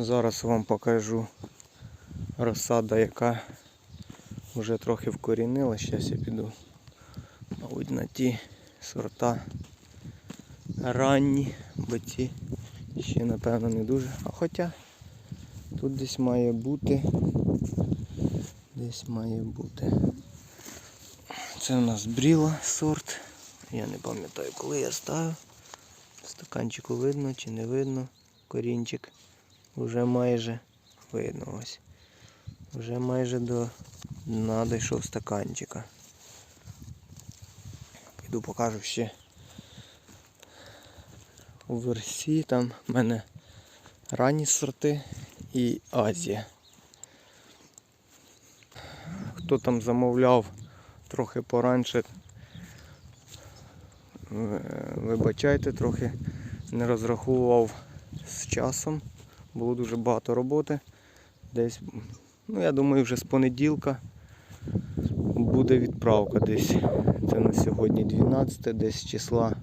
Зараз вам покажу розсада, яка вже трохи вкорінила. Зараз я піду, мабуть, на ті сорта ранні, бо ці ще напевно не дуже. А хоча тут десь має бути. Десь має бути. Це у нас бріла сорт. Я не пам'ятаю, коли я ставив. Стаканчику видно чи не видно. Корінчик вже майже видно ось. Вже майже до дна дійшов стаканчика. Піду покажу ще у версі. Там в мене ранні сорти і Азія. Хто там замовляв трохи поранше, е, вибачайте, трохи не розраховував з часом. Було дуже багато роботи. Десь, ну я думаю, вже з понеділка буде відправка десь. Це на сьогодні 12, десь числа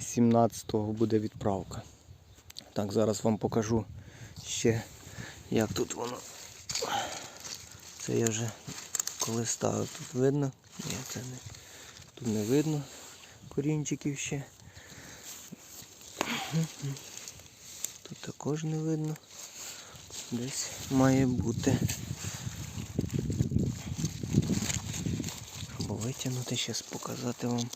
17-го буде відправка. Так, зараз вам покажу ще, як тут воно. Це я вже коли ставив, тут видно. Ні, це не. Тут не видно корінчиків ще. Тут також не видно. Десь має бути. Або витягнути, зараз показати вам.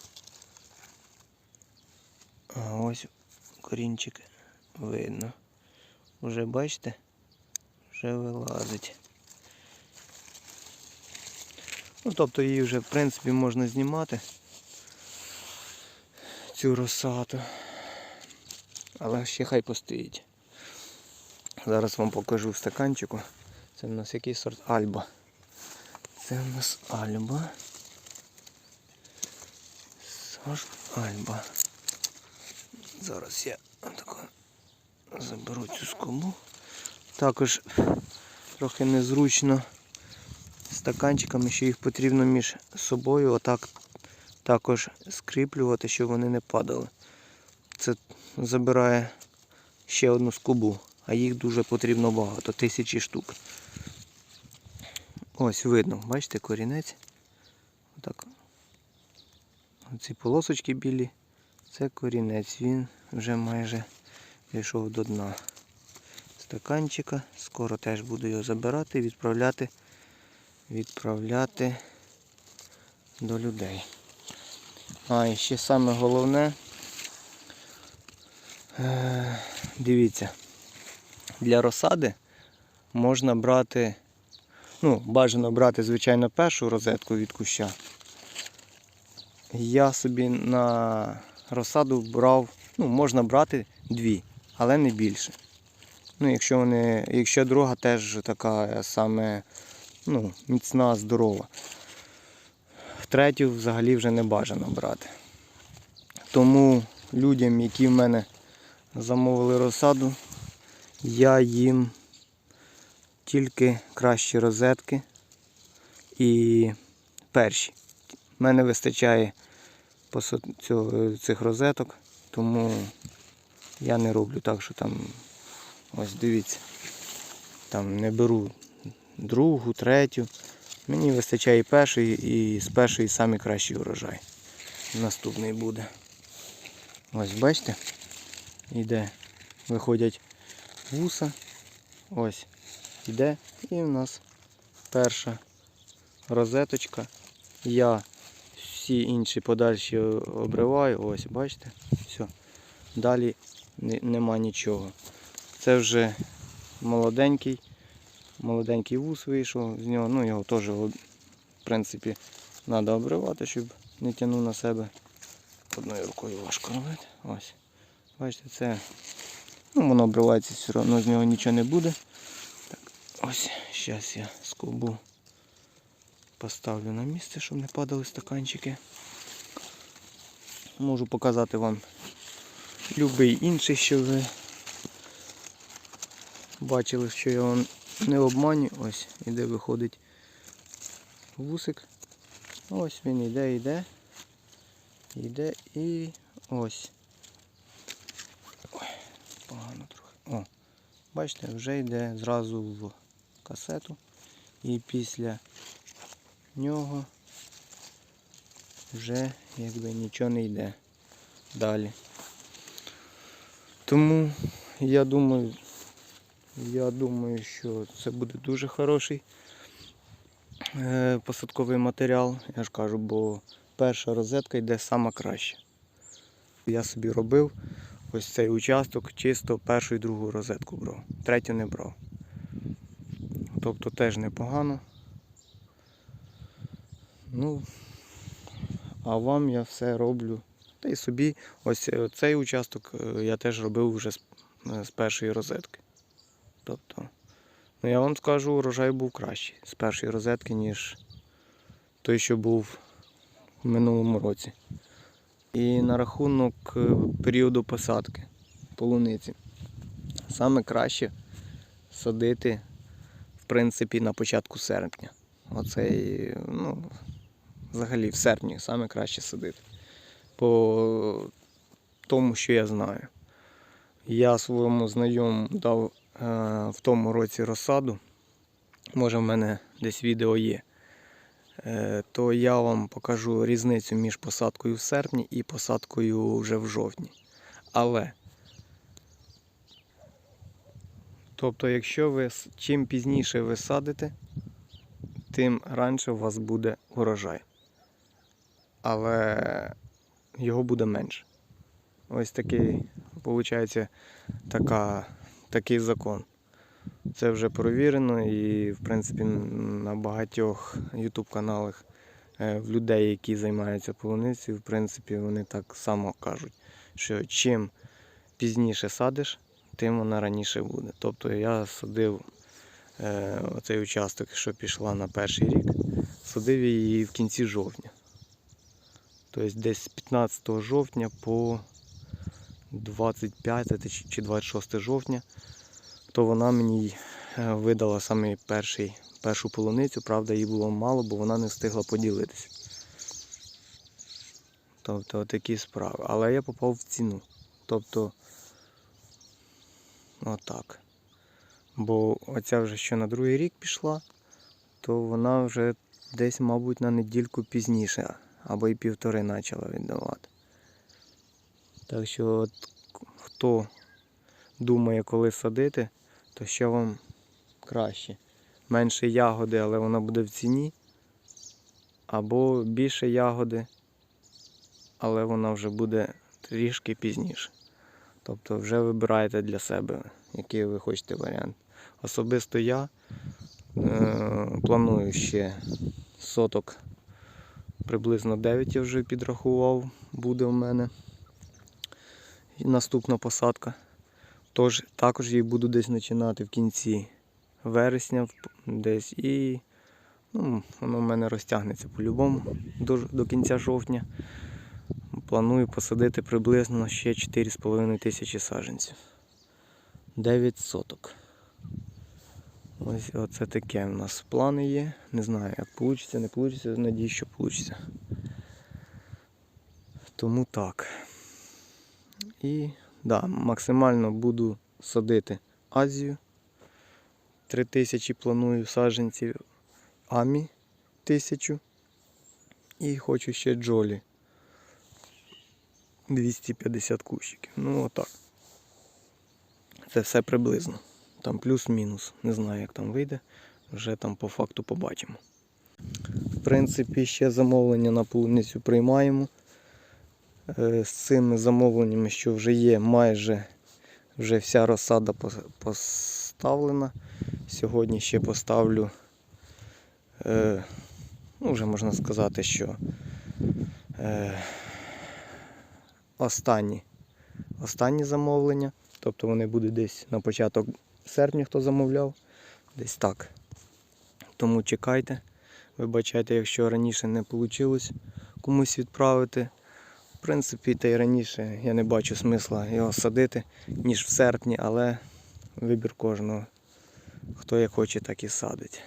А ось корінчик видно. Уже бачите? Вже вилазить. Ну, тобто її вже в принципі можна знімати. Цю розсаду. Але ще хай постоїть. Зараз вам покажу в стаканчику. Це в нас який сорт Альба. Це в нас Альба. Сорт Альба. Зараз я тако заберу цю скобу. Також трохи незручно стаканчиками, що їх потрібно між собою отак також скріплювати, щоб вони не падали. Це забирає ще одну скобу, а їх дуже потрібно багато, тисячі штук. Ось видно, бачите, корінець. Отак. Ці полосочки білі, це корінець, він вже майже дійшов до дна стаканчика. Скоро теж буду його забирати і відправляти, відправляти до людей. А, і ще саме головне, дивіться, для розсади можна брати, ну, бажано брати, звичайно, першу розетку від куща. Я собі на розсаду брав, ну, можна брати дві, але не більше. Ну, якщо вони, якщо друга теж така саме ну, міцна, здорова. Третю взагалі вже не бажано брати. Тому людям, які в мене замовили розсаду, я їм тільки кращі розетки і перші. У мене вистачає цих розеток, тому я не роблю так, що там ось дивіться, там не беру другу, третю. Мені вистачає першої, і з першої самі кращий урожай. Наступний буде. Ось бачите? Іде, виходять вуса. Ось іде. І в нас перша розеточка. Я всі інші подальші обриваю. Ось, бачите? Все. Далі нема нічого. Це вже молоденький молоденький вус вийшов з нього, ну його теж в принципі треба обривати, щоб не тягнув на себе. Одною рукою важко робити. Ось. Бачите, це ну, воно обривається все одно, з нього нічого не буде. Так, ось, зараз я скобу поставлю на місце, щоб не падали стаканчики. Можу показати вам будь-який інший, що ви бачили, що я вам не обманю. Ось іде виходить вусик. Ось він іде, іде. Іде і ось. Погано трохи. О, Бачите, вже йде зразу в касету. І після нього вже якби нічого не йде далі. Тому я думаю, я думаю, що це буде дуже хороший е, посадковий матеріал. Я ж кажу, бо перша розетка йде сама краще. Я собі робив ось цей участок, чисто першу і другу розетку брав. Третю не брав. Тобто теж непогано. Ну, а вам я все роблю. Та й собі ось е, цей участок е, я теж робив вже е, з першої розетки. Тобто, ну я вам скажу, урожай був кращий з першої розетки, ніж той, що був в минулому році. І на рахунок е, періоду посадки полуниці. Саме краще садити, в принципі, на початку серпня. Оцей, ну, взагалі в серпні саме краще садити. По тому, що я знаю. Я своєму знайомому дав е, в тому році розсаду. Може в мене десь відео є. Е, то я вам покажу різницю між посадкою в серпні і посадкою вже в жовтні. Але, тобто, якщо ви чим пізніше ви садите, тим раніше у вас буде урожай. Але його буде менше. Ось такий, виходить, така, такий закон. Це вже провірено і, в принципі, на багатьох YouTube каналах е, в людей, які займаються полуницею, в принципі, вони так само кажуть, що чим пізніше садиш, тим вона раніше буде. Тобто я садив е, оцей участок, що пішла на перший рік, садив її в кінці жовтня. Тобто десь з 15 жовтня по 25 чи- чи 26 жовтня то вона мені е, видала саме перший, першу полуницю. Правда, її було мало, бо вона не встигла поділитися. Тобто такі справи. Але я попав в ціну. Тобто, отак. Бо оця вже що на другий рік пішла, то вона вже десь, мабуть, на недільку пізніше, або і півтори почала віддавати. Так що, от, хто думає, коли садити, то ще вам краще. Менше ягоди, але вона буде в ціні. Або більше ягоди, але вона вже буде трішки пізніше. Тобто вже вибираєте для себе, який ви хочете варіант. Особисто я е, планую ще соток, приблизно 9 я вже підрахував, буде в мене. Наступна посадка. Тож також її буду десь починати в кінці вересня, десь і ну, воно в мене розтягнеться по-любому до, до кінця жовтня. Планую посадити приблизно ще 4,5 тисячі саджанців. 9 соток. Ось оце таке у нас плани є. Не знаю, як вийде, не вийде, надію, що вийде. Тому так. І да, максимально буду садити Азію. 3000 планую саджанців, Амі 1000. І хочу ще Джолі. 250 кущиків. Ну отак. Це все приблизно. Там плюс-мінус. Не знаю, як там вийде. Вже там по факту побачимо. В принципі, ще замовлення на полуницю приймаємо. Е, З цими замовленнями, що вже є, майже вже вся розсада поставлена. Сьогодні ще поставлю, е, ну вже можна сказати, що е, останні, останні замовлення. Тобто вони будуть десь на початок серпня, хто замовляв, десь так. Тому чекайте. Вибачайте, якщо раніше не вийшло комусь відправити. В принципі, та й раніше я не бачу смисла його садити, ніж в серпні, але вибір кожного. Хто як хоче, так і садить.